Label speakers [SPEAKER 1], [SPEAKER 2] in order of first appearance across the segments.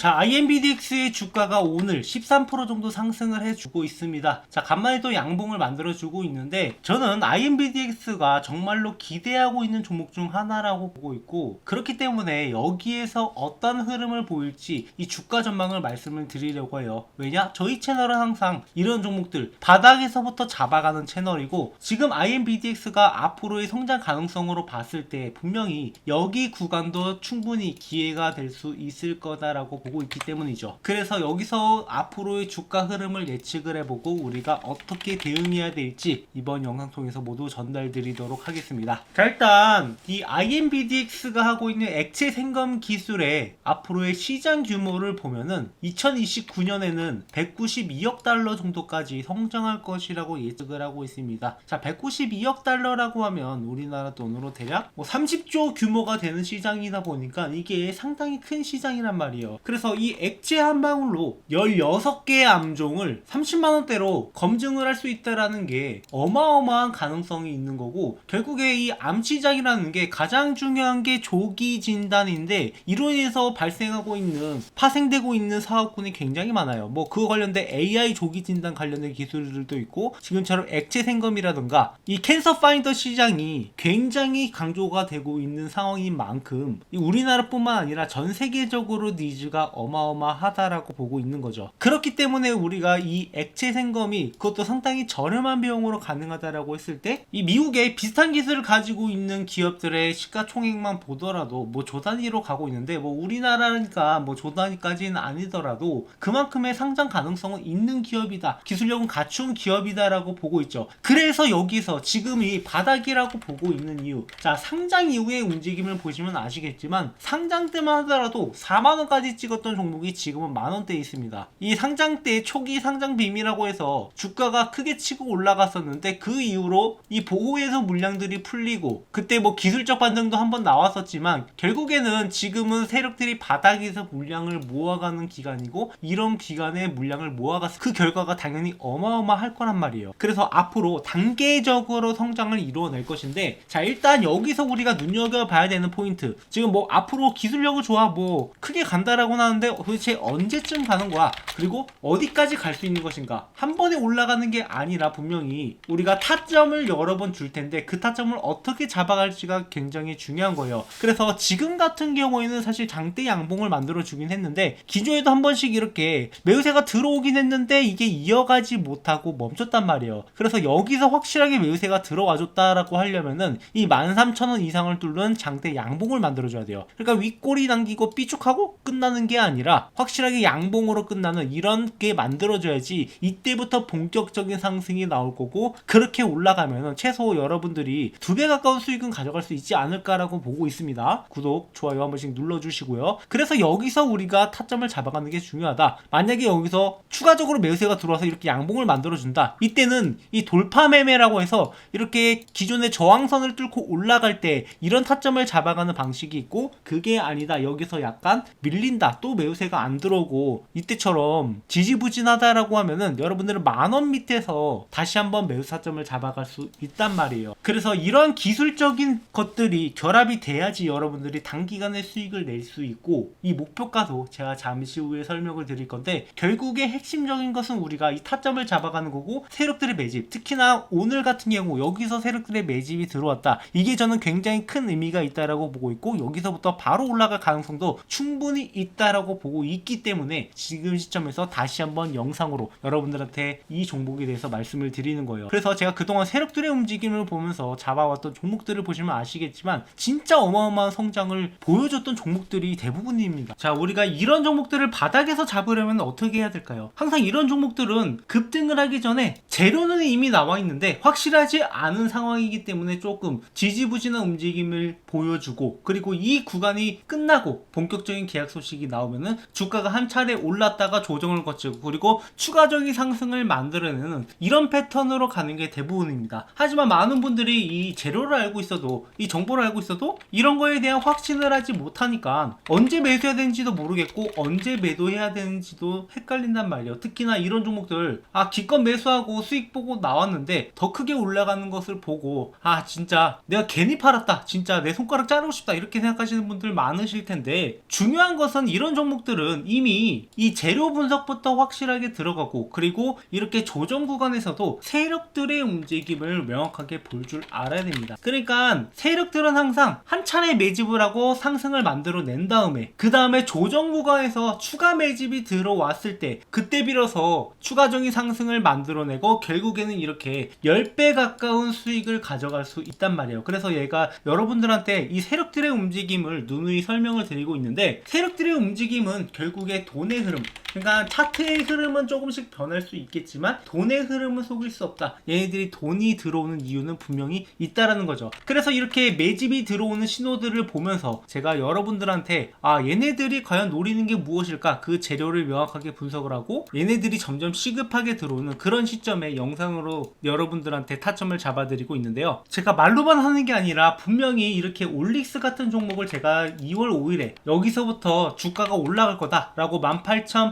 [SPEAKER 1] 자, IMBDX의 주가가 오늘 13% 정도 상승을 해주고 있습니다. 자, 간만에 또 양봉을 만들어주고 있는데, 저는 IMBDX가 정말로 기대하고 있는 종목 중 하나라고 보고 있고, 그렇기 때문에 여기에서 어떤 흐름을 보일지 이 주가 전망을 말씀을 드리려고 해요. 왜냐? 저희 채널은 항상 이런 종목들 바닥에서부터 잡아가는 채널이고, 지금 IMBDX가 앞으로의 성장 가능성으로 봤을 때 분명히 여기 구간도 충분히 기회가 될 수 있을 거다라고 보고 있기 때문이죠. 그래서 여기서 앞으로의 주가 흐름을 예측을 해보고 우리가 어떻게 대응해야 될지 이번 영상 통해서 모두 전달 드리도록 하겠습니다. 자, 일단 이 IMBDX가 하고 있는 액체 생검 기술의 앞으로의 시장 규모를 보면은 2029년에는 192억 달러 정도까지 성장할 것이라고 예측을 하고 있습니다. 자, 192억 달러라고 하면 우리나라 돈으로 대략 뭐 30조 규모가 되는 시장이다 보니까 이게 상당히 큰 시장이란 말이에요. 그래서 이 액체 한 방울로 16개의 암종을 30만 원대로 검증을 할 수 있다라는 게 어마어마한 가능성이 있는 거고 결국에 이 암 시장이라는 게 가장 중요한 게 조기 진단인데 이로 인해서 발생하고 있는 파생되고 있는 사업군이 굉장히 많아요. 뭐 그거 관련된 AI 조기 진단 관련된 기술들도 있고 지금처럼 액체 생검이라든가 이 캔서 파인더 시장이 굉장히 강조가 되고 있는 상황인 만큼 이 우리나라뿐만 아니라 전 세계적으로 니즈가 어마어마하다라고 보고 있는 거죠. 그렇기 때문에 우리가 이 액체 생검이 그것도 상당히 저렴한 비용으로 가능하다라고 했을 때 이 미국에 비슷한 기술을 가지고 있는 기업들의 시가총액만 보더라도 뭐 조단위로 가고 있는데 뭐 우리나라니까 뭐 조단위까지는 아니더라도 그만큼의 상장 가능성은 있는 기업이다. 기술력은 갖춘 기업이다라고 보고 있죠. 그래서 여기서 지금 이 바닥이라고 보고 있는 이유. 자, 상장 이후의 움직임을 보시면 아시겠지만 상장 때만 하더라도 4만 원까지 찍 었던 종목이 지금은 만 원대에 있습니다. 이 상장 때 초기 상장 빔이라고 해서 주가가 크게 치고 올라갔었는데 그 이후로 이 보호에서 물량들이 풀리고 그때 뭐 기술적 반등도 한번 나왔었지만 결국에는 지금은 세력들이 바닥에서 물량을 모아가는 기간이고 이런 기간에 물량을 모아가서 그 결과가 당연히 어마어마할 거란 말이에요. 그래서 앞으로 단계적으로 성장을 이루어낼 것인데 자 일단 여기서 우리가 눈여겨봐야 되는 포인트 지금 뭐 앞으로 기술력을 좋아 뭐 크게 간다라고 하는데 도대체 언제쯤 가는 거야? 그리고 어디까지 갈 수 있는 것인가? 한 번에 올라가는 게 아니라 분명히 우리가 타점을 여러 번 줄 텐데 그 타점을 어떻게 잡아갈지가 굉장히 중요한 거예요. 그래서 지금 같은 경우에는 사실 장대 양봉을 만들어 주긴 했는데 기존에도 한 번씩 이렇게 매우새가 들어오긴 했는데 이게 이어가지 못하고 멈췄단 말이에요. 그래서 여기서 확실하게 매우새가 들어와 줬다라고 하려면은 이 13,000원 이상을 뚫는 장대 양봉을 만들어 줘야 돼요. 그러니까 윗꼬리 당기고 삐죽하고 끝나는 게 아니라 확실하게 양봉으로 끝나는 이런 게 만들어져야지 이때부터 본격적인 상승이 나올 거고 그렇게 올라가면은 최소 여러분들이 두 배 가까운 수익은 가져갈 수 있지 않을까라고 보고 있습니다. 구독, 좋아요 한 번씩 눌러주시고요. 그래서 여기서 우리가 타점을 잡아가는 게 중요하다. 만약에 여기서 추가적으로 매수세가 들어와서 이렇게 양봉을 만들어준다. 이때는 이 돌파 매매라고 해서 이렇게 기존의 저항선을 뚫고 올라갈 때 이런 타점을 잡아가는 방식이 있고 그게 아니다. 여기서 약간 밀린다. 또 매우세가 안 들어오고 이때처럼 지지부진하다라고 하면은 여러분들은 만 원 밑에서 다시 한번 매수 타점을 잡아갈 수 있단 말이에요. 그래서 이런 기술적인 것들이 결합이 돼야지 여러분들이 단기간에 수익을 낼 수 있고 이 목표가도 제가 잠시 후에 설명을 드릴 건데 결국에 핵심적인 것은 우리가 이 타점을 잡아가는 거고 세력들의 매집 특히나 오늘 같은 경우 여기서 세력들의 매집이 들어왔다 이게 저는 굉장히 큰 의미가 있다라고 보고 있고 여기서부터 바로 올라갈 가능성도 충분히 있다 라고 보고 있기 때문에 지금 시점에서 다시 한번 영상으로 여러분들한테 이 종목에 대해서 말씀을 드리는 거예요. 그래서 제가 그동안 세력들의 움직임을 보면서 잡아왔던 종목들을 보시면 아시겠지만 진짜 어마어마한 성장을 보여줬던 종목들이 대부분입니다. 자 우리가 이런 종목들을 바닥에서 잡으려면 어떻게 해야 될까요? 항상 이런 종목들은 급등을 하기 전에 재료는 이미 나와 있는데 확실하지 않은 상황이기 때문에 조금 지지부진한 움직임을 보여주고 그리고 이 구간이 끝나고 본격적인 계약 소식이 나 오면은 주가가 한 차례 올랐다가 조정을 거치고 그리고 추가적인 상승을 만들어내는 이런 패턴으로 가는 게 대부분입니다. 하지만 많은 분들이 이 재료를 알고 있어도 이 정보를 알고 있어도 이런 거에 대한 확신을 하지 못하니까 언제 매수해야 되는지도 모르겠고 언제 매도해야 되는지도 헷갈린단 말이에요. 특히나 이런 종목들 아 기껏 매수하고 수익 보고 나왔는데 더 크게 올라가는 것을 보고 아 진짜 내가 괜히 팔았다 진짜 내 손가락 자르고 싶다 이렇게 생각하시는 분들 많으실 텐데 중요한 것은 이런 이런 종목들은 이미 이 재료 분석부터 확실하게 들어가고 그리고 이렇게 조정 구간에서도 세력들의 움직임을 명확하게 볼 줄 알아야 됩니다. 그러니까 세력들은 항상 한 차례 매집을 하고 상승을 만들어 낸 다음에 그 다음에 조정 구간에서 추가 매집이 들어왔을 때 그때 빌어서 추가적인 상승을 만들어내고 결국에는 이렇게 10배 가까운 수익을 가져갈 수 있단 말이에요. 그래서 얘가 여러분들한테 이 세력들의 움직임을 누누이 설명을 드리고 있는데 세력들의 움직임 은 결국에 돈의 흐름 그러니까 차트의 흐름은 조금씩 변할 수 있겠지만 돈의 흐름은 속일 수 없다. 얘네들이 돈이 들어오는 이유는 분명히 있다라는 거죠. 그래서 이렇게 매집이 들어오는 신호들을 보면서 제가 여러분들한테 아 얘네들이 과연 노리는 게 무엇일까 그 재료를 명확하게 분석을 하고 얘네들이 점점 시급하게 들어오는 그런 시점에 영상으로 여러분들한테 타점을 잡아드리고 있는데요. 제가 말로만 하는 게 아니라 분명히 이렇게 올릭스 같은 종목을 제가 2월 5일에 여기서부터 주가가 올라갈 거다라고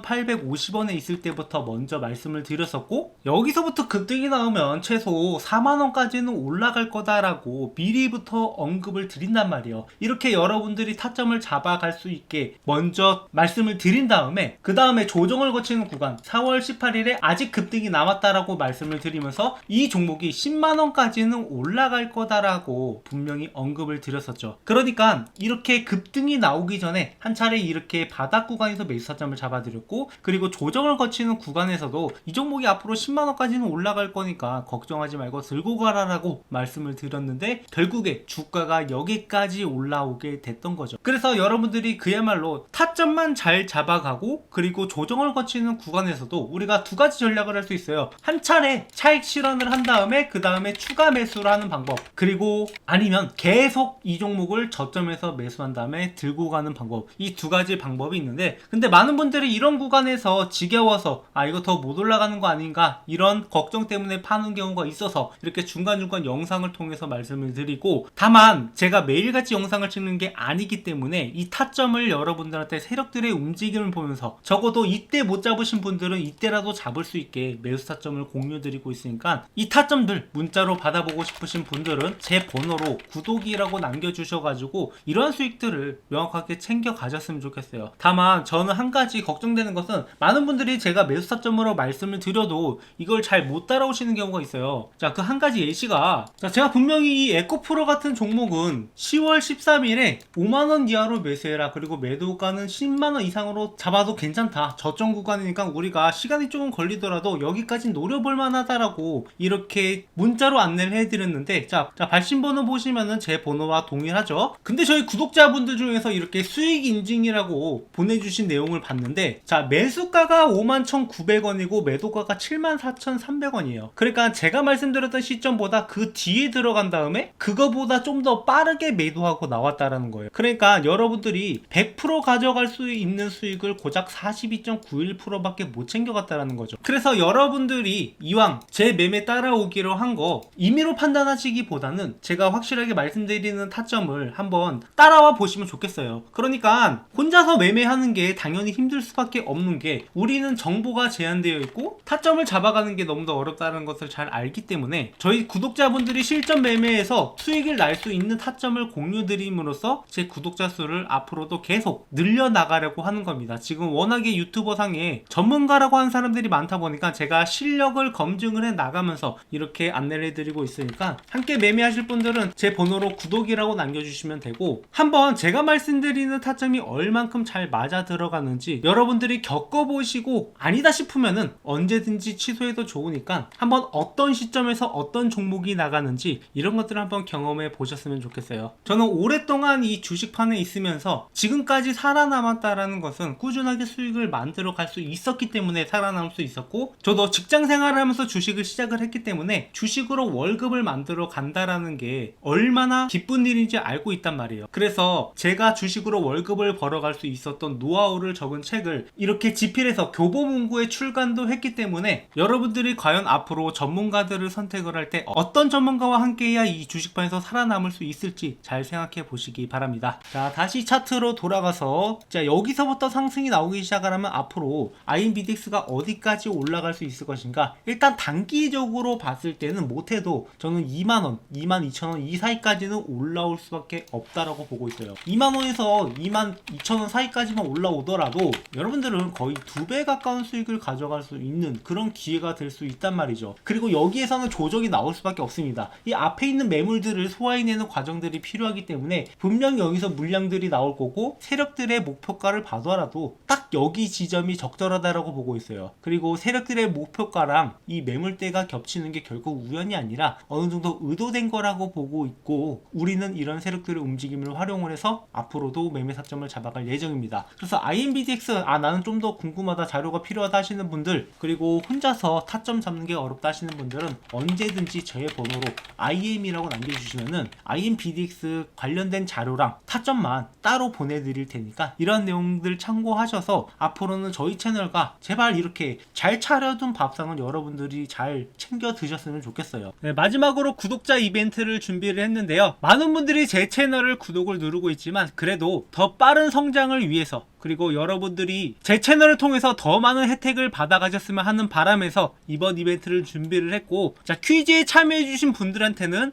[SPEAKER 1] 18,850원에 있을 때부터 먼저 말씀을 드렸었고 여기서부터 급등이 나오면 최소 4만원까지는 올라갈 거다라고 미리부터 언급을 드린단 말이에요. 이렇게 여러분들이 타점을 잡아갈 수 있게 먼저 말씀을 드린 다음에 그 다음에 조정을 거치는 구간 4월 18일에 아직 급등이 남았다라고 말씀을 드리면서 이 종목이 10만원까지는 올라갈 거다라고 분명히 언급을 드렸었죠. 그러니까 이렇게 급등이 나오기 전에 한 차례 이렇게 바닥 구간에서 매수 타점을 잡아드렸고 그리고 조정을 거치는 구간에서도 이 종목이 앞으로 10만원까지는 올라갈 거니까 걱정하지 말고 들고 가라라고 말씀을 드렸는데 결국에 주가가 여기까지 올라오게 됐던 거죠. 그래서 여러분들이 그야말로 타점만 잘 잡아가고 그리고 조정을 거치는 구간에서도 우리가 두 가지 전략을 할 수 있어요. 한 차례 차익 실현을 한 다음에 그 다음에 추가 매수를 하는 방법 그리고 아니면 계속 이 종목을 저점에서 매수한 다음에 들고 가는 방법 이 두 가지 방법이 있는데 근데 많은 분들이 이런 구 간에서 지겨워서 아 이거 더 못 올라가는 거 아닌가 이런 걱정 때문에 파는 경우가 있어서 이렇게 중간중간 영상을 통해서 말씀을 드리고 다만 제가 매일같이 영상을 찍는 게 아니기 때문에 이 타점을 여러분들한테 세력들의 움직임을 보면서 적어도 이때 못 잡으신 분들은 이때라도 잡을 수 있게 매수 타점을 공유 드리고 있으니까 이 타점들 문자로 받아보고 싶으신 분들은 제 번호로 구독이라고 남겨주셔가지고 이러한 수익들을 명확하게 챙겨 가졌으면 좋겠어요. 다만 저는 한 가지 걱정되는 것은 많은 분들이 제가 매수 타점으로 말씀을 드려도 이걸 잘 못 따라오시는 경우가 있어요. 자, 그 한 가지 예시가 자, 제가 분명히 이 에코프로 같은 종목은 10월 13일에 5만원 이하로 매수해라. 그리고 매도가는 10만원 이상으로 잡아도 괜찮다. 저점 구간이니까 우리가 시간이 조금 걸리더라도 여기까지 노려볼 만하다라고 이렇게 문자로 안내를 해드렸는데 자, 자 발신번호 보시면은 제 번호와 동일하죠. 근데 저희 구독자분들 중에서 이렇게 수익 인증이라고 보내주신 내용을 봤는데 자 매수가가 51,900원이고 매도가가 74,300원이에요. 그러니까 제가 말씀드렸던 시점보다 그 뒤에 들어간 다음에 그거보다 좀 더 빠르게 매도하고 나왔다라는 거예요. 그러니까 여러분들이 100% 가져갈 수 있는 수익을 고작 42.91%밖에 못 챙겨갔다라는 거죠. 그래서 여러분들이 이왕 제 매매 따라오기로 한 거 임의로 판단하시기보다는 제가 확실하게 말씀드리는 타점을 한번 따라와 보시면 좋겠어요. 그러니까 혼자서 매매하는 게 당연히 힘들 수밖에 없는 게 우리는 정보가 제한되어 있고 타점을 잡아가는 게 너무 더 어렵다는 것을 잘 알기 때문에 저희 구독자분들이 실전 매매에서 수익을 날 수 있는 타점을 공유드림으로써 제 구독자 수를 앞으로도 계속 늘려나가려고 하는 겁니다. 지금 워낙에 유튜버 상에 전문가라고 하는 사람들이 많다 보니까 제가 실력을 검증을 해 나가면서 이렇게 안내를 해드리고 있으니까 함께 매매하실 분들은 제 번호로 구독이라고 남겨주시면 되고 한번 제가 말씀드리는 타점이 얼만큼 잘 맞아 들어가는지 여러분들이 겪어보시고 아니다 싶으면은 언제든지 취소해도 좋으니까 한번 어떤 시점에서 어떤 종목이 나가는지 이런 것들을 한번 경험해 보셨으면 좋겠어요. 저는 오랫동안 이 주식판에 있으면서 지금까지 살아남았다라는 것은 꾸준하게 수익을 만들어 갈 수 있었기 때문에 살아남을 수 있었고 저도 직장 생활을 하면서 주식을 시작을 했기 때문에 주식으로 월급을 만들어 간다라는 게 얼마나 기쁜 일인지 알고 있단 말이에요. 그래서 제가 주식으로 월급을 벌어갈 수 있었던 노하우를 적은 책을 이렇게 지필에서 교보문고에 출간도 했기 때문에 여러분들이 과연 앞으로 전문가들을 선택을 할 때 어떤 전문가와 함께해야 이 주식판에서 살아남을 수 있을지 잘 생각해 보시기 바랍니다. 자, 다시 차트로 돌아가서 자, 여기서부터 상승이 나오기 시작하면 앞으로 INBDX가 어디까지 올라갈 수 있을 것인가? 일단 단기적으로 봤을 때는 못해도 저는 2만원, 2만 2천원 이 사이까지는 올라올 수밖에 없다라고 보고 있어요. 2만원에서 2만 2천원 사이까지만 올라오더라도 여러분들은 거의 두 배 가까운 수익을 가져갈 수 있는 그런 기회가 될 수 있단 말이죠. 그리고 여기에서는 조정이 나올 수밖에 없습니다. 이 앞에 있는 매물들을 소화해내는 과정들이 필요하기 때문에 분명 여기서 물량들이 나올 거고 세력들의 목표가를 봐더라도 딱 여기 지점이 적절하다라고 보고 있어요. 그리고 세력들의 목표가랑 이 매물대가 겹치는 게 결국 우연이 아니라 어느 정도 의도된 거라고 보고 있고 우리는 이런 세력들의 움직임을 활용을 해서 앞으로도 매매 사점을 잡아갈 예정입니다. 그래서 INBDX 아 나는 좀 더 궁금하다 자료가 필요하다 하시는 분들 그리고 혼자서 타점 잡는 게 어렵다 하시는 분들은 언제든지 저의 번호로 IM이라고 남겨주시면은 INBDX 관련된 자료랑 타점만 따로 보내드릴 테니까 이런 내용들 참고하셔서 앞으로는 저희 채널과 제발 이렇게 잘 차려둔 밥상은 여러분들이 잘 챙겨 드셨으면 좋겠어요. 네, 마지막으로 구독자 이벤트를 준비를 했는데요. 많은 분들이 제 채널을 구독을 누르고 있지만 그래도 더 빠른 성장을 위해서 그리고 여러분들이 제 채널을 통해서 더 많은 혜택을 받아가셨으면 하는 바람에서 이번 이벤트를 준비를 했고 자 퀴즈에 참여해주신 분들한테는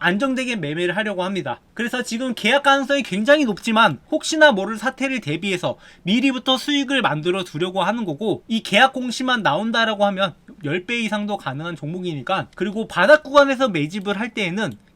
[SPEAKER 1] 안정되게 매매를 하려고 합니다. 그래서 지금 계약 가능성이 굉장히 높지만 혹시나 모를 사태를 대비해서 미리부터 수익을 만들어 두려고 하는 거고 이 계약 공시만 나온다라고 하면 10배 이상도 가능한 종목이니까 그리고 바닥 구간에서 매집을 할 때에는